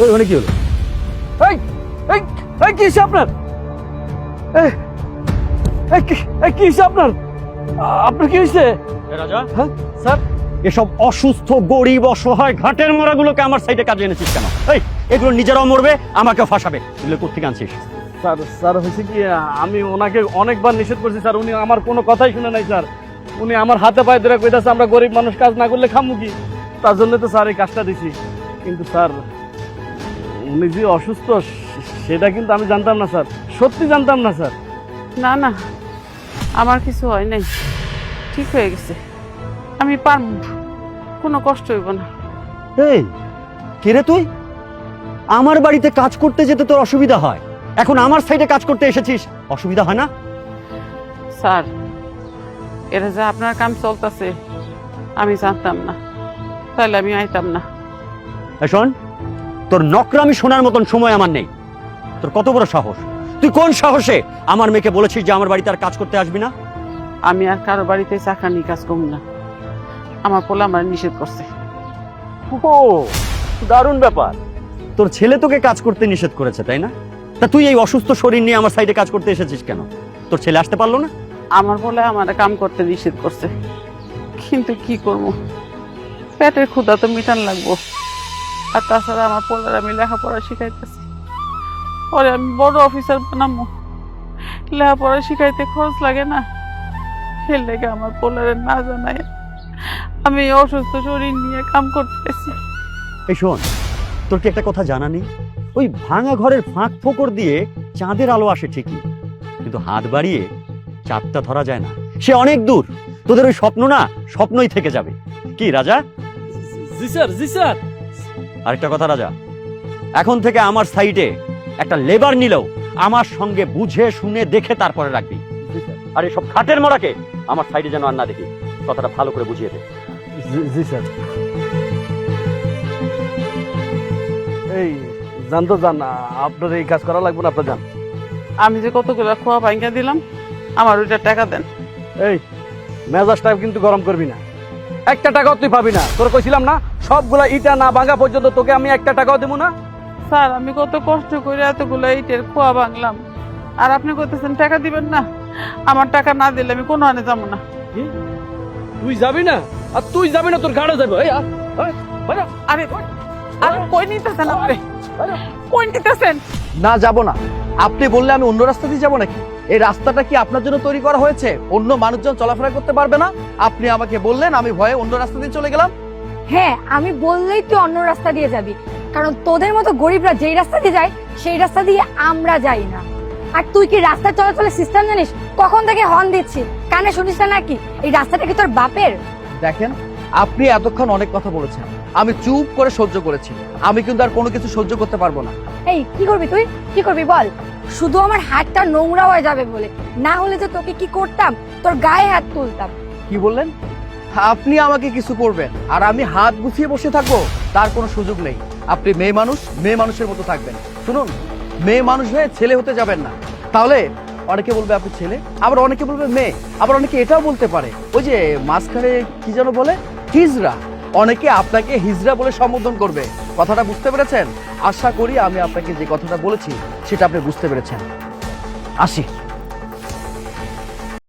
ওই ওখানে কি হলো? এই এই এই কি হয়েছে আপনার? এই কি- হয়েছে আপনার? আপনার কি হয়েছে? রাজা? হ্যাঁ? স্যার? এসব অসুস্থ গরিব অসহায় ঘাটের মোড়াগুলোকে আমার সাইডে কাজে এনেছিস কেন? এই এগুলো নিজেরাও মরবে আমাকে ফাঁসাবে। এগুলো কোথেকে আনছিস? স্যার স্যার হয়েছে কি আমি ওনাকে অনেকবার নিষেধ করছি স্যার। উনি আমার কোনো কথাই শুনে নাই স্যার। উনি আমার হাতে পায়ে ধরে কইতাছে আমরা গরিব মানুষ কাজ না করলে খামু কি? তার জন্য তো স্যার এই কাজটা দিছি। কিন্তু স্যার উনি যে অসুস্থ সেটা কিন্তু আমি জানতাম না স্যার। সত্যি জানতাম না স্যার। না না আমার কিছু হয় নাই। ঠিক হয়ে গেছে। আমি পারব কোনো কষ্ট হইব না। এই কে রে তুই? আমার বাড়িতে কাজ করতে যেতে তোর অসুবিধা হয়। এখন আমার সাইডে কাজ করতে এসেছিস। অসুবিধা হয় না? স্যার এটা যে আপনার কাম চলতেছে আমি জানতাম না। তাহলে আমি আইতাম না। শোন তোর নকরামি শোনার মতন সময় আমার নেই। তোর কত বড় সাহস? তুই কোন সাহসে আমার মেয়েকে বলেছিস যে আমার বাড়িতে আর কাজ করতে আসবি না? আমি আর কারও বাড়িতে চাকরানি কাজ করব না। আমার পোলা আমার নিষেধ করছে। ও দারুণ ব্যাপার। তোর ছেলে তোকে কাজ করতে নিষেধ করেছে তাই না? তা তুই এই অসুস্থ শরীর নিয়ে আমার সাইডে কাজ করতে এসেছিস কেন? তোর ছেলে আসতে পারল না? আমার বলে আমার কাম করতে নিষেধ করছে। কিন্তু কি করব? পেটের ক্ষুধা তো মিটান লাগবো। আর তাছাড়া আমার পোলার আমি লেখাপড়া শিখাইতেছি। পরে আমি বড় অফিসার বানাবো লেখাপড়া শিখাইতে খরচ লাগে না। লেগে আমার পোলারে না জানাই আমি অসুস্থ শরীর নিয়ে কাম করতেছি। এই শোন তোর কি একটা কথা জানা নেই? ওই ভাঙা ঘরের ফাঁক ফোকর দিয়ে চাঁদের আলো আসে ঠিকই কিন্তু হাত বাড়িয়ে চাঁদটা ধরা যায় না। সে অনেক দূর। তোদের ওই স্বপ্ন না স্বপ্নই থেকে যাবে। কি রাজা? জি স্যার জি স্যার। আরেকটা কথা রাজা। এখন থেকে আমার সাইডে একটা লেবার নিলেও আমার সঙ্গে বুঝে শুনে দেখে তারপরে রাখবি। জি স্যার। আর এসব খাটের মরাকে আমার সাইডে যেন আর না দেখি কথাটা ভালো করে বুঝিয়ে দে। জি- স্যার। এই জান তো জান আপনার এই কাজ করা লাগবে না আপনার জান আমি যে কতগুলো খোয়া ভাঙ্গা দিলাম আমার ওইটা টাকা দেন। এই মেজাজটা কিন্তু গরম করবি না। একটা টাকাও তুই পাবি না। তোর কইছিলাম না সবগুলা ইটা না ভাঙা পর্যন্ত তোকে আমি একটা টাকাও দেবো না? স্যার আমি কত কষ্ট করে এতগুলো ইটের খোয়া ভাঙলাম। আর আপনি কইতেছেন টাকা দিবেন না। আমার টাকা না দিলে আমি কোনো আনে যাব না। তুই যাবি না? আর তুই যাবি না তোর গাড়ে যাবে। আরে আরে কই নিতেছেন আপনি? বাইরে। কই নিতেছেন? না যাব না। আপনি বললে আমি অন্য রাস্তা দিয়ে যাব নাকি? এই রাস্তাটা কি আপনার জন্য তৈরি করা হয়েছে? অন্য মানুষজন চলাফেরা করতে পারবে না? আপনি আমাকে বললেন আমি ভয়ে অন্য রাস্তা দিয়ে চলে গেলাম। হ্যাঁ আমি বললেই তুই অন্য রাস্তা দিয়ে যাবি। কারণ তোদের মতো গরিবরা যেই রাস্তা দিয়ে যায় সেই রাস্তা দিয়ে আমরা যাই না। আর তুই কি রাস্তা চলাচলের সিস্টেম জানিস? কখন থেকে হর্ন দিচ্ছি? কানে শুনিস না নাকি? এই রাস্তাটা কি তোর বাপের? দেখেন আপনি এতক্ষণ অনেক কথা বলেছেন। আমি চুপ করে সহ্য করেছি। আমি কিন্তু আর কোনো কিছু সহ্য করতে পারব না। এই কি করবি তুই? কি করবি বল? শুধু আমার হাতটা নোংরা হয়ে যাবে বলে। না হলে যে তোকে কি করতাম? তোর গায়ে হাত তুলতাম। কি বললেন? আপনি আমাকে কিছু করবেন, আর আমি হাত গুছিয়ে বসে থাকব, তার কোনো সুযোগ নেই। আপনি মেয়ে মানুষ, মেয়ে মানুষের মতো থাকবেন। শুনুন, মেয়ে মানুষ হয়ে ছেলে হতে যাবেন না। তাহলে অনেকে বলবে আপনি ছেলে, আবার অনেকে বলবে মেয়ে, আবার অনেকে এটাও বলতে পারে। ওই যে মাঝখানে কি যেন বলে? হিজরা। অনেকে আপনাকে হিজরা বলে সম্বোধন করবে। কথাটা বুঝতে পেরেছেন? আশা করি আমি আপনাকে যে কথাটা বলেছি, সেটা আপনি বুঝতে পেরেছেন। আসি।